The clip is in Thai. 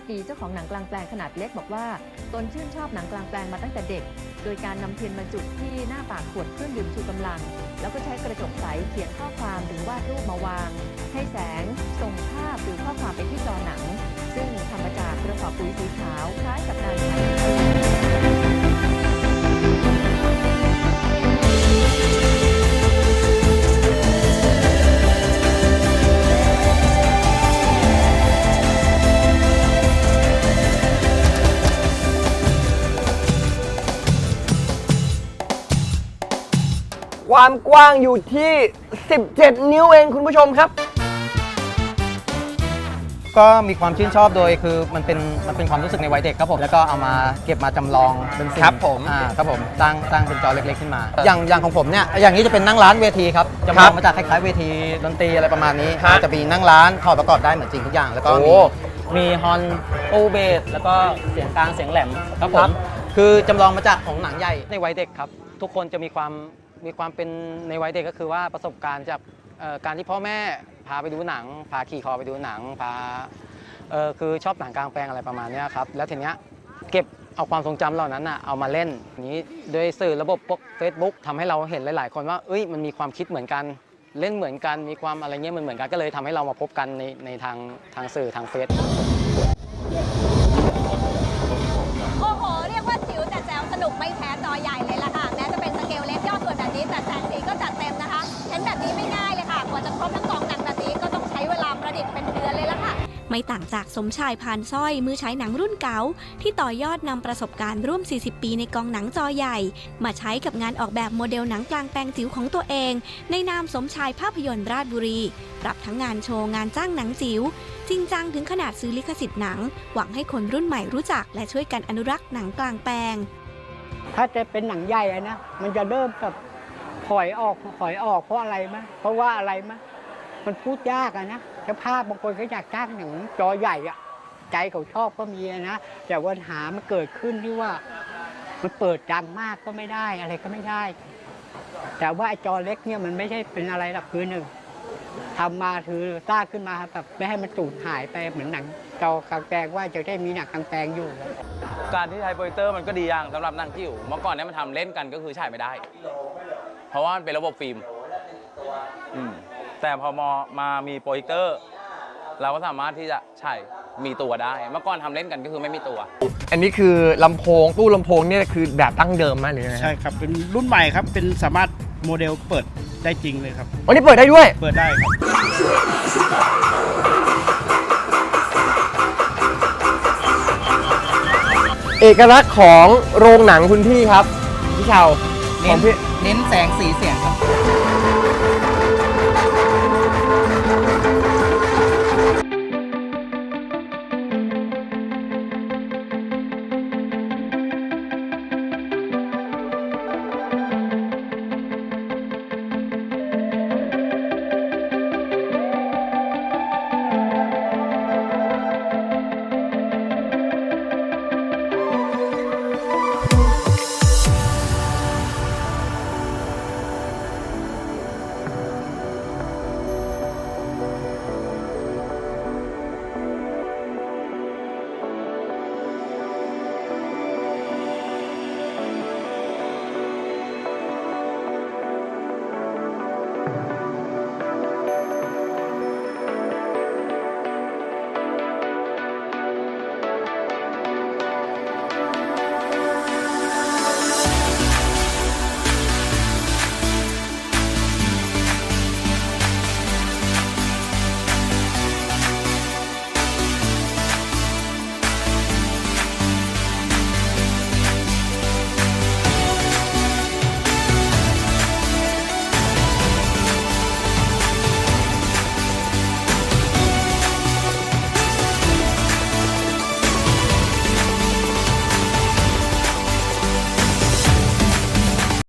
35ปีเจ้าของหนังกลางแปลงขนาดเล็กบอกว่า ตนชื่นชอบหนังกลางแปลงมาตั้งแต่เด็ก โดยการนำเทียนมาจุดที่หน้าปากขวดเครื่องดื่มชูกำลัง แล้วก็ใช้กระจกใสเขียนข้อความหรือวาดรูปมาวาง ให้แสงส่งภาพหรือข้อความไปที่จอหนัง ซึ่งทำมาจากกระสอบปุ๋ยสีขาวคล้ายกับการ ความกว้างอยู่ที่ 17 นิ้วเองคุณผู้ชมครับ ก็มีความชื่นชอบโดยคือมันเป็นมันเป็นความรู้สึกในวัยเด็กครับผม แล้วก็เอามาเก็บมาจำลองเป็นสิ่งครับผมอ่าครับผมสร้างสร้างเป็นจอเล็กๆขึ้นมา อย่างอย่างของผมเนี่ยอย่างนี้จะเป็นนั่งร้านเวทีครับจำลองมาจากคล้ายๆเวทีดนตรีอะไรประมาณนี้ฮะจะมีนั่งร้านถอดประกอบได้เหมือนจริงทุกอย่างแล้วก็โอ้มีมีฮอนตู้เบสแล้วก็เสียงกลางเสียงแหลมครับผมคือจำลองมาจากของหนังใหญ่ในวัยเด็กครับ ทุกคนจะมีความ มีความเป็นในวัยเด็กก็คือว่าประสบการณ์จากการที่พ่อแม่พาไปดูหนัง พาขี่คอไปดูหนังพาคือชอบหนังกลางแปลงอะไรประมาณนี้ครับแล้วทีเนี้ยเก็บเอาความทรงจำเหล่านั้นน่ะเอามาเล่นนี้โดยสื่อระบบพวก Facebook ทำให้เราเห็นหลาย ๆ คนว่าเอ้ยมันมีความคิดเหมือนกันเล่นเหมือนกันมีความอะไรเงี้ยมันเหมือนกันก็เลยทำให้เรามาพบกันในในทางทางสื่อทางเฟซ ไม่ต่างจากสมชายพานสร้อยมือใช้หนังรุ่นเก่าที่ต่อยอดนำประสบการณ์ร่วม 40 ปีในกองหนังจอใหญ่ มาใช้กับงานออกแบบโมเดลหนังกลางแปลงจิ๋วของตัวเอง ในนามสมชายภาพยนตร์ราชบุรี รับทั้งงานโชว์งานจ้างหนังจิ๋วจริงจังถึงขนาดซื้อลิขสิทธิ์หนัง หวังให้คนรุ่นใหม่รู้จัก และช่วยกันอนุรักษ์หนังกลางแปลง ถ้าจะเป็นหนังใหญ่อะนะมันจะเริ่มแบบถอยออกถอยออกเพราะอะไรมะเพราะว่าอะไรมะมันพูดยากอะนะ จ้าภาพบางคนก็อยากจ้างหนังจอใหญ่อะใจเขาชอบก็มีนะแต่ปัญหามันเกิดขึ้นที่ว่า มันเปิดดังมากก็ไม่ได้อะไรก็ไม่ได้ แต่ว่าไอ้จอเล็กเนี่ยมันไม่ใช่เป็นอะไรหรอกคือหนึ่งทำมาคือสร้างขึ้นมาแบบไม่ให้มันสูญหายไปเหมือนหนังจอกางแปลงว่าจะได้มีหนังกางแปลงอยู่ การที่ใช้โปรเจคเตอร์มันก็ดีอย่างสำหรับหนังจิ๋วเมื่อก่อนเนี่ยมันทำเล่นกันก็คือฉายไม่ได้ เพราะว่ามันเป็นระบบฟิล์มอืม แต่พอมามามีโปรเจคเตอร์ เราก็สามารถที่จะฉายมีตัวได้ เมื่อก่อนทำเล่นกันก็คือไม่มีตัว อันนี้คือลำโพงตู้ลำโพงเนี่ยคือแบบตั้งเดิมไหมหรือยังไงใช่ครับ เป็นรุ่นใหม่ครับ เป็นสามารถโมเดลเปิดได้จริงเลยครับ อันนี้เปิดได้ด้วย เปิดได้ครับ เอกลักษณ์ของโรงหนังคุณพี่ครับพี่เชาวของพี่ เน้นแสงสีเสียง